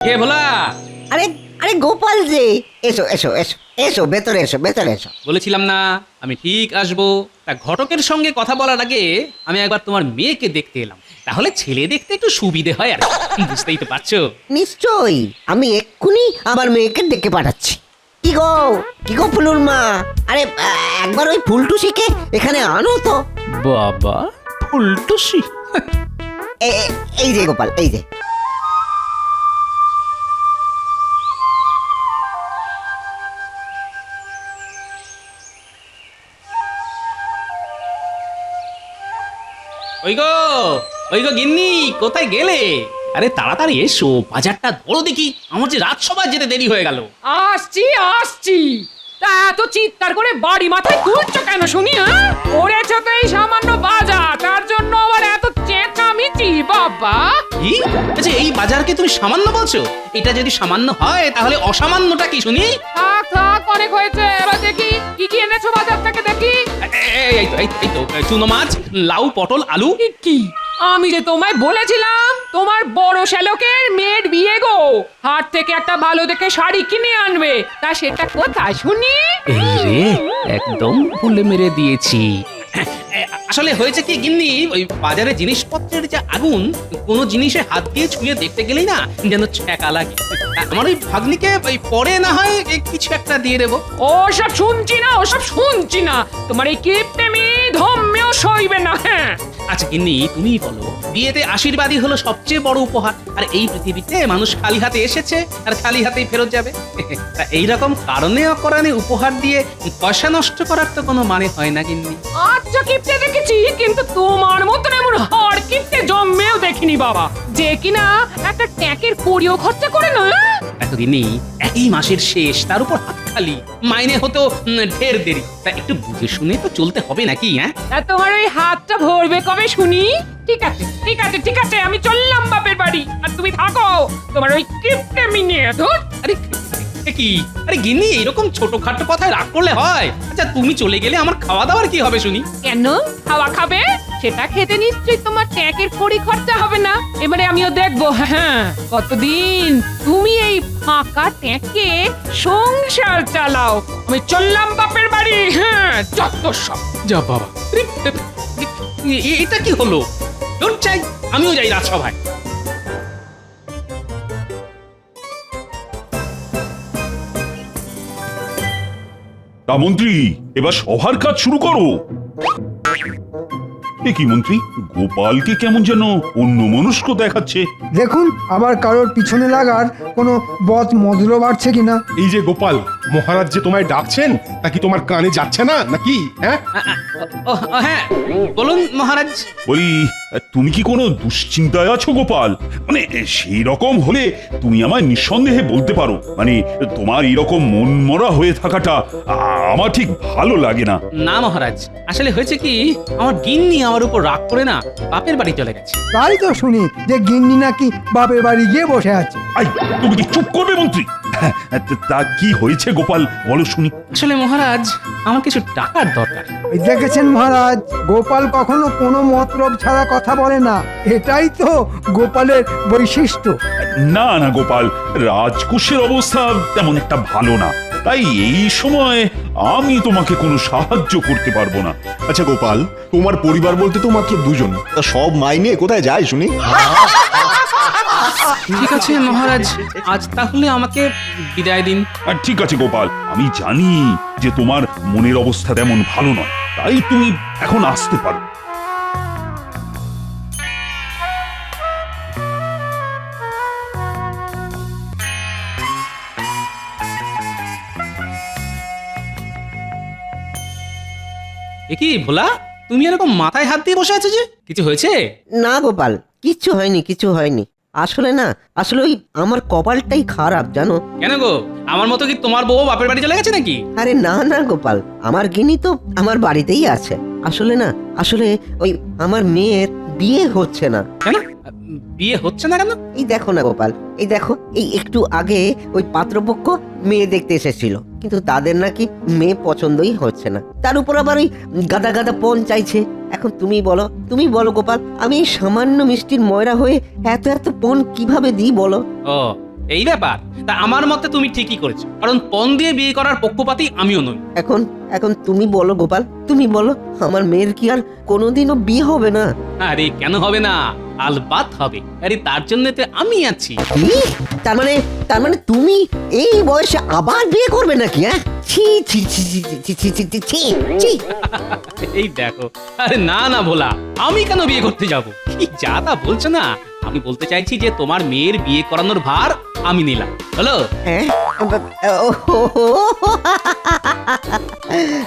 কে ভোলা? আরে আরে গোপাল যে। এসো এসো এসো এসো ভেতরে এসো ভেতরে এসো। বলেছিলাম না আমি ঠিক আসব। তা ঘটকের সঙ্গে কথা বলার আগে আমি একবার তোমার মেয়েকে দেখতে এলাম। তাহলে ছেলে দেখতে একটু সুবিধে হয় আর কি। বুঝতেই তো পারছ? নিশ্চয়ই আমি এক্ষুনি আমার মেয়েকে ডেকে পাঠাচ্ছি। কি গো কি গো ফুলুর মা? আরে একবার ওই ফুলটুসিকে এখানে আনো তো। বাবা ফুলটুসি? এ- এ- এই যে গোপাল এই যে। ওই গো ওই গো গিন্নি, কোথায় গেলে? আরে তাড়াতাড়ি এসো, বাজারটা ধরো দেখি। আমার যে রাজসভায় যেতে দেরি হয়ে গেল। আসছি আসছি। তা এত চিৎকার করে বাড়ি মাথায় তুলছো কেন শুনি হ্যাঁ? করেছ তো এই সামান্য বাজার, তার জন্য আবার এত চেঁচামেচি বাবা। কি? আচ্ছা এই বাজারকে তুমি সামান্য বলছো? এটা যদি সামান্য হয় তাহলে অসামান্যটা কি শুনি? থাক থাক অনেক হয়েছে। এবার দেখি কি কি এনেছো বাজার থেকে দেখি এই- এই তো এই এই তো চুনো মাছ লাউ পটল আলু। কি কি? আমি যে তোমায় বলেছিলাম তোমার বড় শ্যালকের মেয়ের বিয়ে গো। হাট থেকে একটা ভালো দেখে শাড়ি কিনে আনবে। তা সেটা কোথায় শুনি? এই রে একদম ভুলে মেরে দিয়েছি। আসলে হয়েছে কি, গিন্নি? ওই বাজারে জিনিসপত্রের যে আগুন, কোনো জিনিসে হাত দিয়ে ছুঁয়ে দেখতে গেলেই না যেন ছ্যাঁকা লাগে। আমার ওই ভাগ্নিকে ওই পরে না হয় কিছু একটা দিয়ে দেবো। ও সব শুনছি না, ওসব শুনছি না। তোমার এই কিপটেমি ধম্মেও সইবে না হ্যাঁ। আচ্ছা গিন্নি তুমিই বলো বিয়েতে আশীর্বাদই হলো সবচেয়ে বড় উপহার আর এই পৃথিবীতে মানুষ খালি হাতে এসেছে আর খালি হাতেই ফেরত যাবে। তা এইরকম কারণে অকারণে উপহার দিয়ে পয়সা নষ্ট করার তো কোনো মানে হয় না গিন্নি। আচ্ছা কিপটে দেখেছি কিন্তু তোমার মতন এমন হাড় কিপটে জন্মেও দেখিনি বাবা। যে কিনা একটা ট্যাঁকের কড়িও খরচা করে না এতদিনই একই মাসের শেষ তার উপর খালি মাইনে হতো উম, ঢের দেরি। তা একটু বুঝে শুনে তো চলতে হবে নাকি হ্যাঁ? তা তোমার ওই হাতটা ভরবে কবে শুনি? ঠিক আছে ঠিক আছে ঠিক আছে আমি চললাম বাপের বাড়ি। আর তুমি থাকো তোমার ওই কিপটে মিনিয়ে ধর। আরে এ কি? আরে গিন্নি এরকম ছোটখাটো কথায় রাগ করলে হয়। আচ্ছা তুমি চলে গেলে আমার খাওয়া দাওয়ার কি হবে শুনি? কেন? খাওয়া খাবে? সেটা খেতে নিশ্চয়ই তোমার ট্যাঁকের কড়ি খরচা হবে না। এবারে আমিও দেখব হ্যাঁ। কতদিন তুমি এই ফাঁকা ট্যাঁকে সংসার চালাও। আমি চললাম বাপের বাড়ি হ্যাঁ যত সব। যা বাবা। এটা কি হলো? তোর চাই আমিও যাই রাজসভায়। তা মন্ত্রী এবার সভার কাজ শুরু করো। এ কি মন্ত্রী? গোপালকে কেমন যেন অন্য মনস্ক দেখাচ্ছে। দেখুন আবার কারোর পিছনে লাগার কোনো বদ মধুর বাড়ছে কিনা। এই যে গোপাল মহারাজ যে তোমায় ডাকছেন তা কি তোমার কানে যাচ্ছে না নাকি? হ্যাঁ? ও, ও, হ্যাঁ বলুন মহারাজ। বলি তুমি কি কোনো দুশ্চিন্তায় আছো গোপাল? মানে সেই রকম হলে তুমি আমায় নিঃসন্দেহে বলতে পারো। মানে তোমার এইরকম মন মরা হয়ে থাকাটা আ- আমার ঠিক ভালো লাগে না। না মহারাজ আসলে হয়েছে কি আমার গিন্নি আমার উপর রাগ করে না বাপের বাড়ি চলে গেছে। তাই তো শুনি যে গিন্নি নাকি বাপের বাড়ি গিয়ে বসে আছে। আই তুমি কি চুপ করবে মন্ত্রী? তা কি হয়েছে গোপাল? বলো শুনি। আসলে মহারাজ আমার কিছু টাকার দরকার। ওই দেখেছেন মহারাজ গোপাল কখনো কোনো মতলব ছাড়া কথা বলে না। এটাই তো গোপালের বৈশিষ্ট্য। না না গোপাল রাজকোষের অবস্থা তেমন একটা ভালো না। তাই এই সময় আমি তোমাকে কোনো সাহায্য করতে পারব না। আচ্ছা গোপাল তোমার পরিবার বলতে তো মাত্র দুজন। তা সব মাইনে কোথায় যায় শুনি? ঠিক আছে মহারাজ। আজ তাহলে আমাকে বিদায় দিন। আর ঠিক আছে গোপাল। আমি জানি যে তোমার মনের অবস্থা তেমন ভালো নয়। তাই তুমি এখন আসতে পারো। এ কি ভোলা? তুমি এরকম মাথায় হাত দিয়ে বসে আছো যে? কিছু হয়েছে? না গোপাল কিচ্ছু হয়নি কিছু হয়নি। আসলে না আসলে ওই আমার কপালটাই খারাপ জানো। কেন গো? আমার মতো কি তোমার বউ বাপের বাড়ি চলে গেছে নাকি? আরে না না গোপাল আমার গিনি তো আমার বাড়িতেই আছে। আসলে না আসলে ওই আমার মেয়ের বিয়ে হচ্ছে না। কেন? বিয়ে হচ্ছে না কেন? এই দেখো না গোপাল এই দেখো এই একটু আগে ওই পাত্রপক্ষ মেয়ে দেখতে এসেছিল কিন্তু তাদের নাকি মেয়ে পছন্দই হচ্ছে না। তার উপর আবার ওই গাদা গাদা পণ চাইছে। এখন তুমি বলো তুমি বলো গোপাল আমি এই সামান্য মিষ্টির ময়রা হয়ে এত এত পণ কীভাবে দিই বলো? ও এই ব্যাপার তা আমার মতে তুমি ঠিকই করেছ কারণ পণ দিয়ে বিয়ে করার পক্ষপাতই আমিও নই এখন এখন তুমি বলো গোপাল তুমি বলো আমার মেয়ের কি আর কোনোদিনও বিয়ে হবে না আরে কেন হবে না আলবাত হবে আরে তার জন্য তো আমি আছি তার মানে তার মানে তুমি এই বয়সে আবার বিয়ে করবে নাকি হ্যাঁ ছি ছি ছি ছি ছি, ছি ছি ছি ছি ছি এই দেখো আরে না না ভোলা আমি কেন বিয়ে করতে যাব কি যা তা বলছো না আমি বলতে চাইছি যে তোমার মেয়ের বিয়ে করানোর ভার আমি নিলাম। হলো হ্যাঁ? ও হো হো।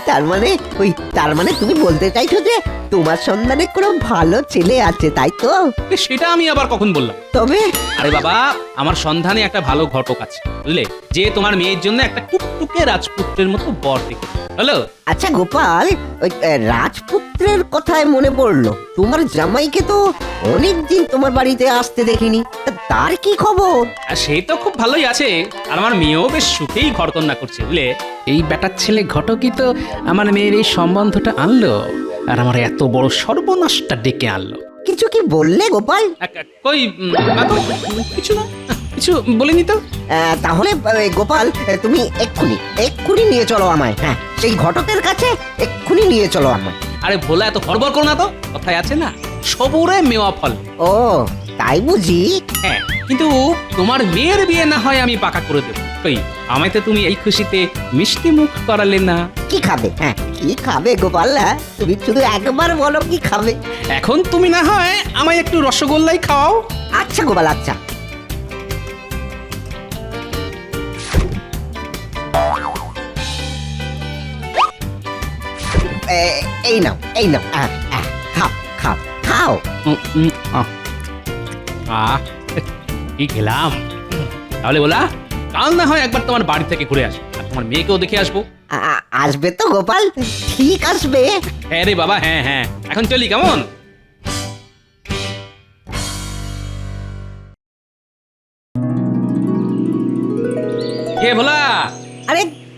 তার মানে ওই তার মানে তুমি বলতে চাইছো যে তোমার সন্ধানে কোনো ভালো ছেলে আছে তাই তো? সেটা আমি আবার কখন বললাম? তবে? আরে বাবা আমার সন্ধানে একটা ভালো ঘটক আছে বুঝলে? যে তোমার মেয়ের জন্য একটা টুকটুকে রাজপুত্রের মতো বর দেখে হলো আচ্ছা গোপাল ওই আহ, রাজপুত্রের কথায় মনে পড়ল। তোমার জামাইকে তো অনেক দিন তোমার বাড়িতে আসতে দেখিনি। তা তার কি খবর? আর সে তো খুব ভালোই আছে। আর আমার মেয়েও বেশ সুখেই ঘরকন্যা করছে বুঝলে? এই বেটার ছেলে ঘটকই তো আমার মেয়ের এই সম্বন্ধটা আনলো আর আমার এত বড় সর্বনাশটা ডেকে আনলো। কিছু কি বললে গোপাল? কই উম, না তো, কিছু না। কিছু বলিনি তো? আহ, তাহলে আহ, গোপাল আহ, তুমি এক্ষুনি এক্ষুনি নিয়ে চলো আমায়। হ্যাঁ সেই ঘটকের কাছে এক্ষুনি নিয়ে চলো আমায়। আরে ভোলা এত হড়বড় করো না তো। কথায় আছে না সবুরে মেওয়া ফল। ও তাই বুঝি? হ্যাঁ কিন্তু তোমার মেয়ের বিয়ে না হয় আমি পাকা করে দেবো। কই আমায় তো তুমি এই খুশিতে মিষ্টি মুখ করালে না। কি খাবে? হ্যাঁ কি খাবে গোপাল হ্যাঁ? তুমি শুধু একবার বলো কি খাবে। এখন তুমি না হয় আমায় একটু রসগোল্লাই খাওয়াও। আচ্ছা গোপাল আচ্ছা। এই নাও এই নাও খাও খাও খাও আহ। কি খেলাম? তাহলে বলা কাল না হয় একবার তোমার বাড়ি থেকে ঘুরে আসব আর তোমার মেয়েকেও দেখে আসব। আসবে তো গোপাল ঠিক আসবে। হ্যাঁ রে বাবা হ্যাঁ হ্যাঁ। এখন চলি কেমন? কে ভোলা?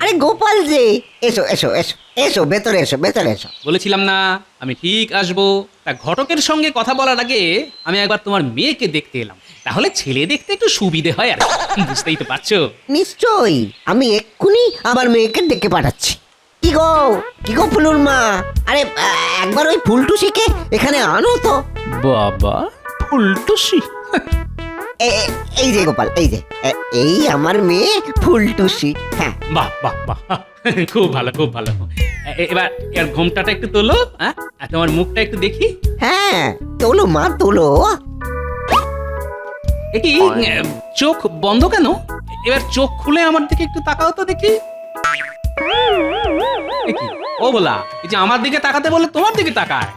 আরে গোপাল যে এসো এসো এসো এসো ভেতরে এসো ভেতরে এসো। বলেছিলাম না আমি ঠিক আসব। তা ঘটকের সঙ্গে কথা বলার আগে আমি একবার তোমার মেয়েকে দেখতে এলাম। তাহলে ছেলে দেখতে একটু সুবিধে হয় আর কি। বুঝতেই তো পারছ? নিশ্চয়ই আমি এক্ষুনি আমার মেয়েকে ডেকে পাঠাচ্ছি। কি গো কি গো ফুলুর মা? আরে একবার ওই ফুলটুসিকে এখানে আনো তো। বাবা ফুলটুসি? এই যে গোপাল এই যে এই আমার মেয়ে ফুলটুসি হ্যাঁ। বাহ বাহ বাহ। খুব ভালো খুব ভালো। এবার এর ঘোমটাটা একটু তোলো হ্যাঁ? আর তোমার মুখটা একটু দেখি। হ্যাঁ তোলো মা তোলো। কি চোখ বন্ধ কেন? এবার চোখ খুলে আমার দিকে একটু তাকাও তো দেখি? ও বলা এই যে আমার দিকে তাকাতে বলে তোমার দিকে তাকায়।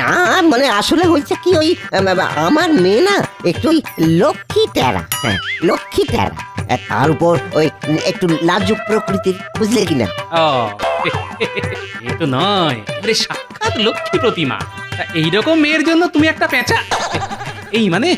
না মানে আসলে হয়েছে কি ওই আম, আম, আমার মেয়ে না একটু ওই লক্ষ্মী টেরা হ্যাঁ লক্ষ্মী টেরা। তার উপর ওই একটু লাজুক প্রকৃতির বুঝলে কিনা? ও এ তো নয় সাক্ষাৎ লক্ষ্মী প্রতিমা। এইরকম মেয়ের জন্য তুমি একটা পেঁচা। এই মানে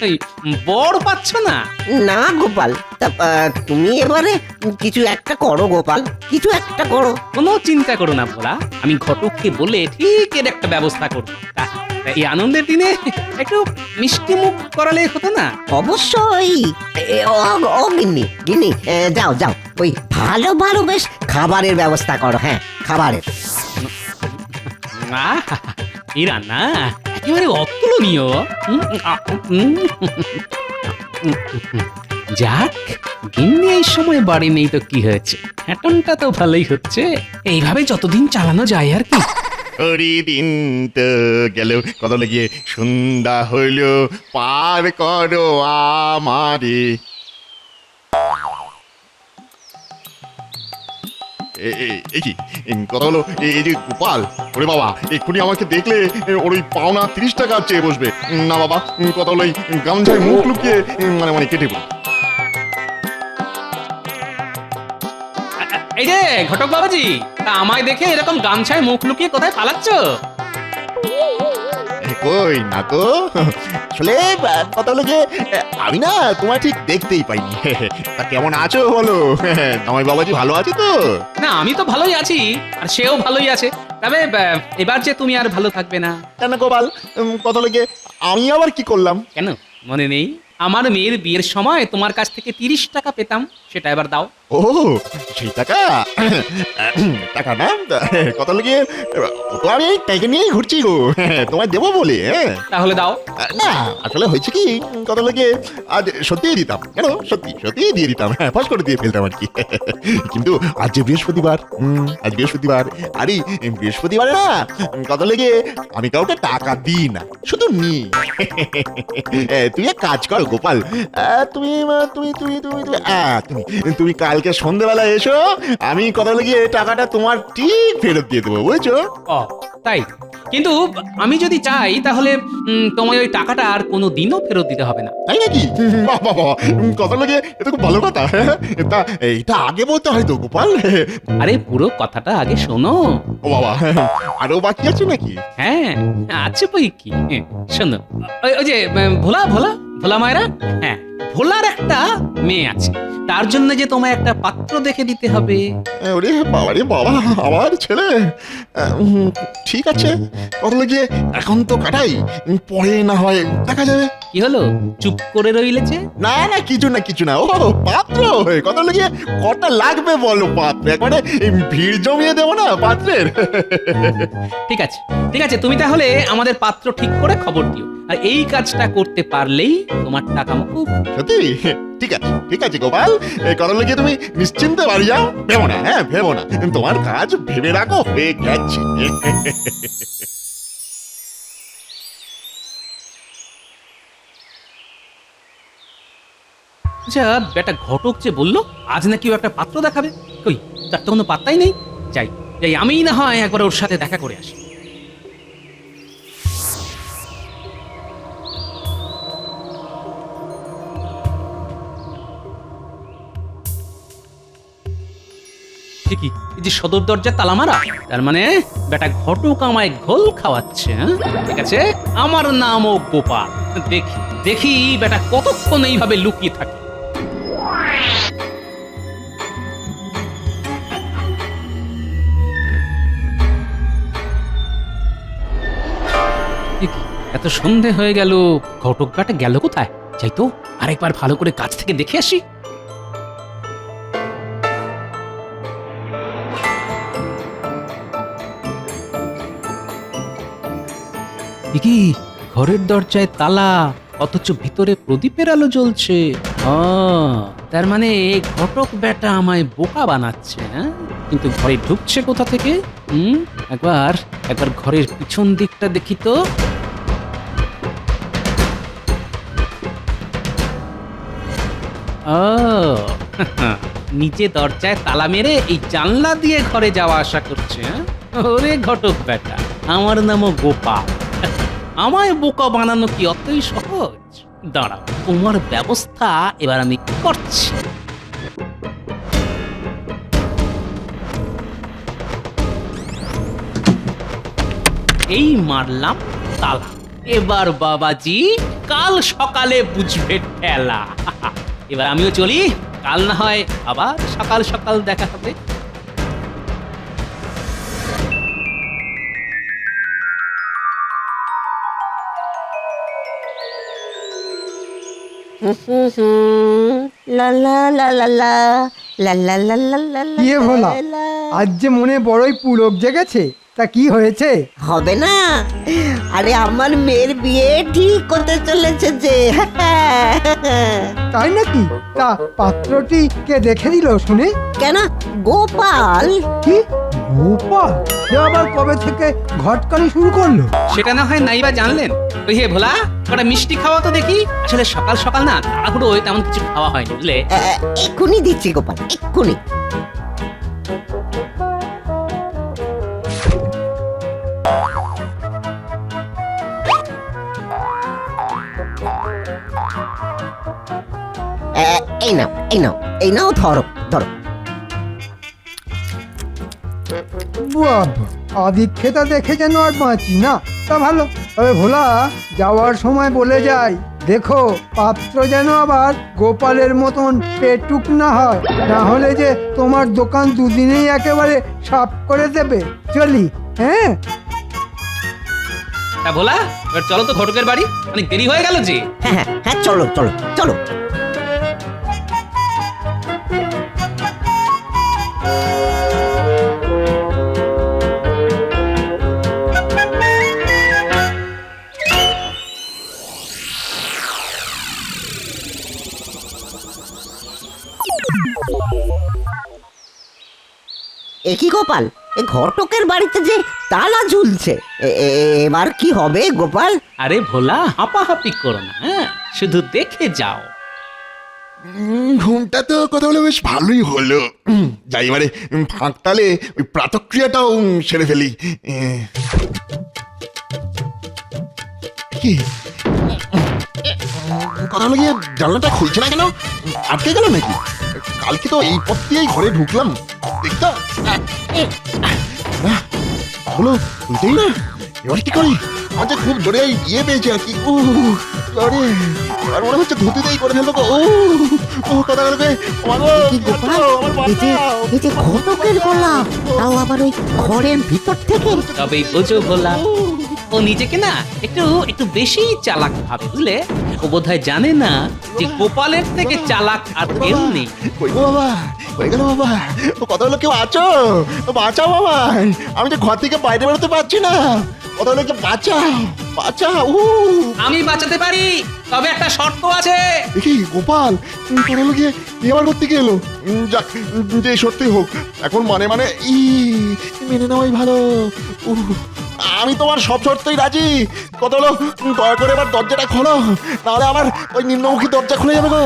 বড় পাচ্ছ না? না গোপাল। তা আহ, তুমি এবারে কিছু একটা করো গোপাল। কিছু একটা করো। কোনো চিন্তা করো না ভোলা। আমি ঘটককে বলে ঠিক এর একটা ব্যবস্থা করব। তা- তা এই আনন্দের দিনে একটু মিষ্টি মুখ করালে হতো না? অবশ্যই। এ, ও ও গিন্নি গিন্নি এ, যাও যাও। ওই ভালো ভালো বেশ খাবারের ব্যবস্থা করো হ্যাঁ খাবারের। আহ, এই রান্না? একেবারে অতুলনীয়। যাক, গিন্নি এই সময় বাড়ি নেই তো কি হয়েছে? হ্যাটনটা তো ভালোই হচ্ছে। এইভাবে যতদিন চালানো যায় আর কি। ওরি দিন তো গেল। কত লাগিয়ে সন্ধ্যা হইল। পার করো আমারে। এই কি? কথা হলো এই যে গোপাল, ওরে বাবা, এক্ষুনি আমাকে দেখলে ওর ওই পাওনা তিরিশ টাকা চেয়ে বসবে। না বাবা কথা হলো, এই গামছায় মুখ লুকিয়ে মানে মানে কেটে পড়ি এই যে, ঘটক বাবাজি, তা আমায় দেখে এরকম গামছায় মুখ লুকিয়ে কোথায় পালাচ্ছ? কই না তো? আসলে কথা হলো যে আমি না তোমার ঠিক দেখতেই পাইনি। তা কেমন আছো বলো? জামাই বাবাজি ভালো আছে তো? না আমি তো ভালোই আছি আর সেও ভালোই আছে। তবে এবার যে তুমি আর ভালো থাকবে না। কেন গোপাল? কথা যে আমি আবার কি করলাম? কেন? মনে নেই। আমার মেয়ের বিয়ের সময় তোমার কাছ থেকে তিরিশ টাকা পেতাম সেটা এবার দাও। ও সেই টাকা? টাকা না? কত লেগে ও তো আমি এই টাকা নিয়েই ঘুরছি গো। তোমায় দেবো বলে হ্যাঁ? তাহলে দাও। না আসলে হয়েছে কি লেগে আজ সত্যিই দিতাম কেন? সত্যি সত্যি দিয়ে দিতাম হ্যাঁ ফাঁস করে দিয়ে ফেলতাম আর কি। কিন্তু আজ যে বৃহস্পতিবার আজ বৃহস্পতিবার আরে বৃহস্পতিবারে না কত লেগে আমি কাউকে টাকা দিই না শুধু নি তুই এক কাজ কর গোপাল। তুমি তুমি তুমি তুমি তুমি তুমি তুমি কালকে সন্ধেবেলা এসো আমি কত লেগে টাকাটা তোমার ঠিক ফেরত দিয়ে দেবো বুঝছ? ও তাই। কিন্তু আমি যদি চাই তাহলে তোমায় ওই টাকাটা আর কোনো দিনও ফেরত দিতে হবে না। তাই নাকি? কথা লাগে এটা খুব ভালো কথা। তা এইটা আগে বলতে হয় তো গোপাল। আরে পুরো কথাটা আগে শোনো। ও বাবা আরও বাকি আছে নাকি? হ্যাঁ আছে বই কি? হ্যাঁ, শোনো। ওই ওই যে ভোলা ভোলা ভোলা মায়েরা? হ্যাঁ ভোলার একটা মেয়ে আছে। তার জন্য যে তোমায় একটা পাত্র দেখে দিতে হবে। ওরে বাবা রে বাবা, আমার ছেলে। ঠিক আছে। কথা গিয়ে এখন তো কাটাই। পরে না হয় দেখা যাবে। কি হলো? চুপ করে রইলে যে? না না কিছু না কিছু না। ও পাত্র কত লাগিয়ে কটা লাগবে বলো পাত্র? একবারে ভিড় জমিয়ে দেবো না পাত্রের? ঠিক আছে ঠিক আছে তুমি তাহলে আমাদের পাত্র ঠিক করে খবর দিও। আর এই কাজটা করতে পারলেই তোমার টাকা মুকুব সত্যি? ঠিক আছে ঠিক আছে গোপাল। এই কথা লাগিয়ে তুমি নিশ্চিন্তে বাড়ি যাও? ভেবো না হ্যাঁ ভেবো না। তোমার কাজ ভেবে রাখো হয়ে গেছে। আচ্ছা বেটা ঘটক যে বলল, আজ নাকি ও একটা পাত্র দেখাবে? কই, তার তো কোনো পাত্তাই নেই? যাই যাই, আমিই না হয় একবার ওর সাথে দেখা করে আসি। কি এই যে সদর দরজা তালা মারা, তার মানে বেটা ঘটক আমায় ঘোল খাওয়াচ্ছে হ্যাঁ? ঠিক আছে? আমার নামও গোপাল। দেখি দেখি বেটা কতক্ষণ এইভাবে লুকিয়ে থাকে। এত সন্ধে হয়ে গেল। ঘটক বেটা গেল কোথায়? যাই তো, আরেকবার ভালো করে কাছ থেকে দেখে আসি। কি? ঘরের দরজায় তালা, অথচ ভিতরে প্রদীপের আলো জ্বলছে। তার মানে ঘটক বেটা আমায় বোকা বানাচ্ছে হ্যাঁ? কিন্তু ঘরে ঢুকছে কোথা থেকে? হুম, একবার একবার ঘরের পিছন দিকটা দেখি তো। ও। নিচে দরজায় তালা মেরে এই জানলা দিয়ে ঘরে যাওয়া আসা করছে হ্যাঁ? ওরে ঘটক বেটা আমার নামও গোপাল। আমায় বোকা বানানো কি অতই সহজ? দাঁড়াও, তোমার ব্যবস্থা এবার আমি করছি। এই মারলাম তালা। এবার বাবাজি, কাল সকালে বুঝবে ঠেলা। এবার আমিও চলি কাল না হয় আবার সকাল সকাল দেখা হবে আজ যে মনে বড়ই পুলক জেগেছে তা কি হয়েছে? হবে না। আরে আমার মেয়ের বিয়ে ঠিক করতে চলেছে যে। তাই নাকি? তা পাত্রটি কে দেখে দিল শুনে? কেন? গোপাল। কি? গোপাল? সে আবার কবে থেকে ঘটকানি শুরু করল? সেটা না হয় নাইবা জানলেন? ওই হে ভোলা কটা মিষ্টি খাওয়া তো দেখি। আসলে সকাল সকাল না তাড়াহুড়ো তেমন কিছু খাওয়া হয়নি বুঝলে? এক্ষুনি দিচ্ছি গোপাল এক্ষুনি। এই নাও এই নাও এই নাও ধরো ধরো। বাবা আদিক্ষেতা দেখে যেন আর বাঁচি না। তা ভালো তবে ভোলা যাওয়ার সময় বলে যাই। দেখো পাত্র যেন আবার গোপালের মতন পেটুক না হয়। না হলে যে তোমার দোকান দুদিনেই একেবারে সাফ করে দেবে। চলি হ্যাঁ? তা ভোলা এবার চলো তো ঘটকের বাড়ি। অনেক দেরি হয়ে গেল যে। হ্যাঁ হ্যাঁ হ্যাঁ চলো চলো চলো। এ কি গোপাল? এ ঘটকের বাড়িতে যে তালা ঝুলছে। এ- এ- এ- এবার কি হবে গোপাল? আরে ভোলা হাঁপাহাপি করো না হ্যাঁ? শুধু দেখে যাও। উম, ঘুমটা তো কথা বলে বেশ ভালোই হলো। উম, যাই এবারে উম, ফাঁক তালে ওই প্রাতক্রিয়াটাও উম, সেরে ফেলি। এ, কি? কথা হলো গিয়ে জানলাটা খুলছে না কেন? আটকে গেল নাকি? কালকে তো এই পথ দিয়েই ঘরে ঢুকলাম। দেখতো না এবার কি করি? খুব জোরে ইয়ে পেয়েছে আর কি। উ জোরে আর মনে হচ্ছে ধুতিতেই করে ফেলব ও ও কথা বলবে। এই যে ঘটকের গলা তাও আবার ওই ঘরের ভিতর থেকে। তবেই বোঝো ভোলা ও নিজেকে না একটু একটু বেশি চালাক ভাবে বুঝলে? ও বোধহয় জানে না যে গোপালের থেকে চালাক আর কেউ নেই। বাবা? হয়ে গেল বাবা। ও কথা হলো কেউ আছো? বাঁচাও বাবা। আমি যে ঘর থেকে বাইরে বেরোতে পারছি না। কথা হলো কেউ বাঁচাও বাঁচাও উ আমি বাঁচাতে পারি তবে একটা শর্ত আছে। দেখি গোপাল কথা হলো গিয়ে এ আবার করতে গেলো যাক যে সত্যি হোক এখন মানে মানে ই মেনে নেওয়াই ভালো। আমি তোমার সব শর্তেই রাজি। কত হলো দয়া করে এবার দরজাটা খোলো নাহলে আমার ওই নিম্নমুখী দরজা খুলে যাবে গো।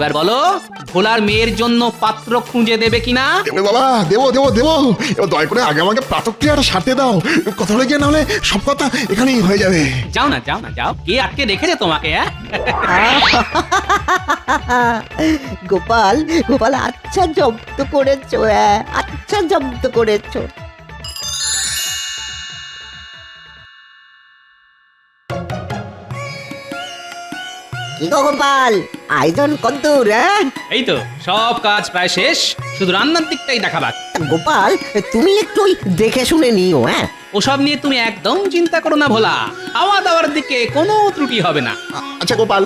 এবার বলো ভোলার মেয়ের জন্য পাত্র খুঁজে দেবে কিনা? দেবো বাবা দেবো দেবো দেবো। এবার দয়া করে আগে আমাকে প্রাতক্রিয়াটা সারতে দাও। কথা হলে গিয়ে নাহলে সব কথা এখানেই হয়ে যাবে। যাও না যাও না যাও। কে আটকে রেখেছে তোমাকে হ্যাঁ? গোপাল গোপাল আচ্ছা জব্দ করেছ হ্যাঁ আচ্ছা জব্দ করেছ। কি গো গোপাল? আয়োজন কদ্দূর হ্যাঁ। এই তো সব কাজ প্রায় শেষ। শুধু রান্নার দিকটাই দেখা বাকি গোপাল তুমি একটু ওই দেখে শুনে নিও হ্যাঁ। ওসব নিয়ে তুমি একদম চিন্তা করো না ভোলা। খাওয়া দাওয়ার দিকে কোনো ত্রুটি হবে না। আচ্ছা গোপাল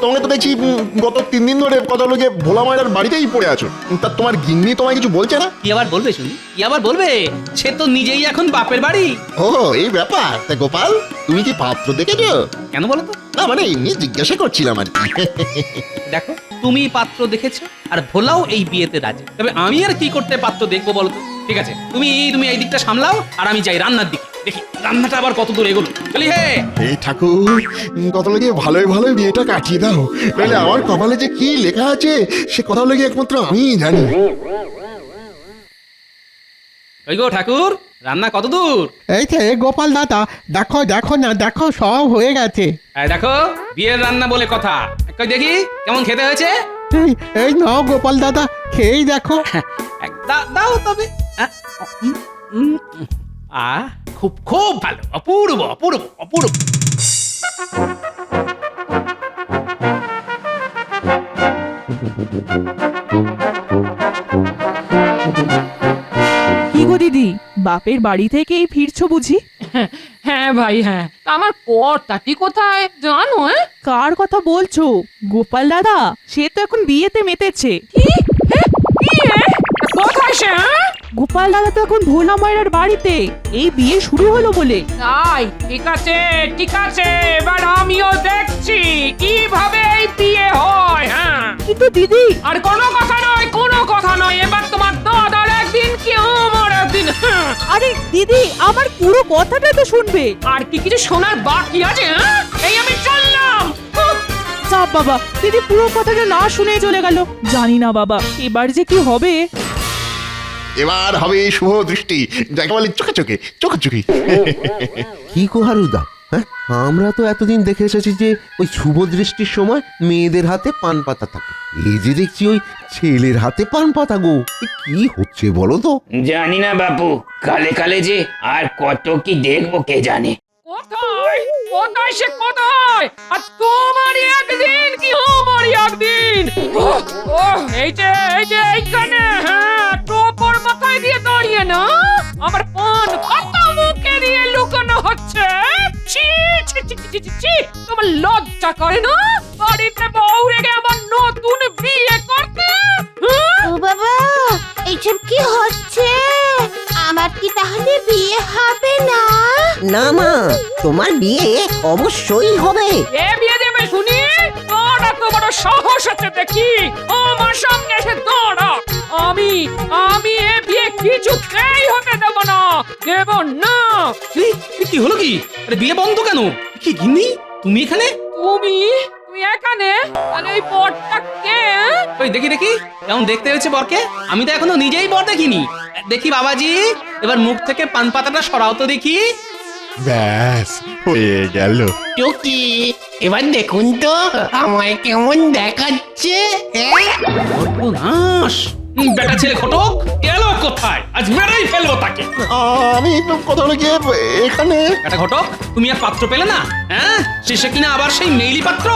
তোমাকে তো দেখছি উম, গত তিন দিন ধরে কথা হলো গিয়ে ভোলা ময়রার বাড়িতেই পড়ে আছো। তা তোমার গিন্নি তোমায় কিছু বলছে না? কি আবার বলবে শুনি? কি আবার বলবে? সে তো নিজেই এখন বাপের বাড়ি। ও এই ব্যাপার। তা গোপাল তুমি কি পাত্র দেখেছ? কেন বলো তো? না মানে এমনি জিজ্ঞাসা করছিলাম আর কি। দেখো তুমি পাত্র দেখেছ আর ভোলাও এই বিয়েতে রাজি। তবে আমি আর কি করতে পাত্র দেখব বলো তো? ঠিক আছে তুমি তুমি এই দিকটা সামলাও আর আমি যাই রান্নার দিকে। দেখি রান্নাটা আবার কত দূর এগোলো। চলি হে! এই ঠাকুর কথা ভালোই ভালোই বিয়েটা কাটিয়ে দাও। নাহলে আমার কপালে যে কি লেখা আছে সে কথা হলো গিয়ে একমাত্র আমিই জানি। ওই গো ঠাকুর রান্না কত দূর? এই যে গোপাল দাদা দেখো দেখো না দেখো সব হয়ে গেছে। দেখো বিয়ের রান্না বলে কথা। কই দেখি কেমন খেতে হয়েছে? এই এই নাও গোপাল দাদা খেয়েই দেখো। এক দা- দাও তবে। আহ, উম, উম, উম। খুব খুব ভালো অপূর্ব অপূর্ব অপূর্ব। কি গো দিদি বাপের বাড়ি থেকেই ফিরছো বুঝি? হ্যাঁ ভাই হ্যাঁ। তা আমার কর্তাটি কোথায় জানো হ্যাঁ? কার কথা বলছো? গোপাল দাদা সে তো এখন বিয়েতে মেতেছে। কোথায় সে হ্যাঁ? গোপাল দাদা তো এখন ভোলা ময়রার বাড়িতে। এই বিয়ে শুরু হলো বলে। তাই? ঠিক আছে ঠিক আছে এবার আমিও দেখছি কীভাবে এই বিয়ে হয় হ্যাঁ? কিন্তু দিদি আর কোনো কথা নয় কোনো কথা নয় এবার তোমার দাদার একদিন কি আমার একদিন হ্যাঁ। আরে দিদি আমার পুরো কথাটা তো শুনবে। আর কি কিছু শোনার বাকি আছে হ্যাঁ? এই আমি চললাম। চাপ বাবা। দিদি পুরো কথাটা না শুনে চলে গেল। জানি না বাবা এবার যে কি হবে? এবার হবে শুভ দৃষ্টি। যাকে বলে চোখে চোখে চোখে চোখে। কি গো হারুদা? হ্যাঁ আমরা তো এতদিন দেখে এসেছি যে ওই শুভ দৃষ্টির সময় মেয়েদের হাতে পান পাতা থাকে। এই যে দেখছি ওই ছেলের হাতে পান পাতা গো। এ কি হচ্ছে বলো তো? জানি না বাপু কালে কালে যে আর কত কি দেখব কে জানে। কোথায়? কোথায় সে কোথায়? আর তোমার একদিন কি আমার একদিন? এই যে এই যে এইখানে হ্যাঁ টোপর মাথায় দিয়ে দাঁড়িয়ে না? আমার পান কত মুখে দিয়ে লুকানো হচ্ছে। ছি ছি ছি ছি ছি ছি তোমার লজ্জা করে না? বাড়িতে বউ রেগে আমার নতুন বিয়ে করতে? হ্যাঁ? ও বাবা এইসব কি হচ্ছে? আমার কি তাহলে বিয়ে হবে না? না মা তোমার বিয়ে অবশ্যই হবে। এ বিয়ে দেবে শুনি? তোর বড় সাহস আছে দেখি। আমার সঙ্গে এসে দাঁড়া আমি আমি এ বিয়ে কিছুতেই হতে দেব না। দেব না। এই, এ কি হলো কি? আরে বিয়ে বন্ধ কেন? কি গিন্নি? তুমি এখানে? তুমি তুমি এখানে? তাহলে এই পটটা কে হ্যাঁ? ওই দেখি দেখি। কেমন দেখতে হয়েছে বরকে? আমি তো এখনও নিজেই বর দেখিনি। দেখি বাবাজি এবার মুখ থেকে পান পাতাটা সরাও তো দেখি। ব্যাস হয়ে গেল। টুকি এবার দেখুন তো আমায় কেমন দেখাচ্ছে হ্যাঁ? সর্বনাশ! বেটা ছেলে ঘটক গেল কোথায়? আজ মেরেই ফেলব তাকে। আমি কথা হলো গিয়ে এখানে বেটা ঘটক তুমি আর পাত্র পেলে না? হ্যাঁ? শেষে কিনা আবার সেই মেইলি পাত্র?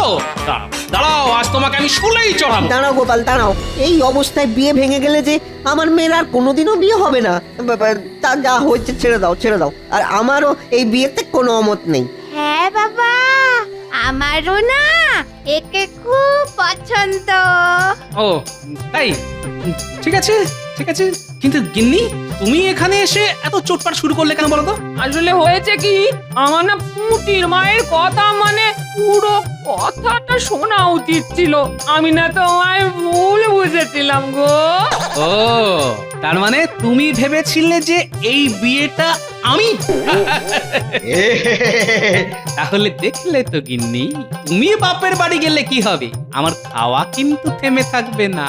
দাঁড়াও দাঁড়াও আজ তোমাকে আমি শুলেই চড়াবো। দাঁড়াও গোপাল দাঁড়াও। এই অবস্থায় বিয়ে ভেঙে গেলে যে আমার মেয়ের আর কোনোদিনও বিয়ে হবে না। তা যা হয়েছে ছেড়ে দাও ছেড়ে দাও। আর আমারও এই বিয়েতে কোনো অমত নেই। হ্যাঁ বাবা আমারও না একে খুব পছন্দ। ও তাই? ঠিক আছে ঠিক আছে। কিন্তু গিন্নি তুমি এখানে এসে এত চোটপাট শুরু করলে কেন বলো তো? আসলে হয়েছে কি আমার না পুটির মায়ের কথা মানে পুরো কথাটা শোনা উচিত ছিল। আমি না তোমায় ভুল বুঝেছিলাম গো। ও তার মানে তুমি ভেবেছিলে যে এই বিয়েটা আমি? তাহলে দেখলে তো গিন্নি তুমি বাপের বাড়ি গেলে কি হবে? আমার খাওয়া কিন্তু থেমে থাকবে না।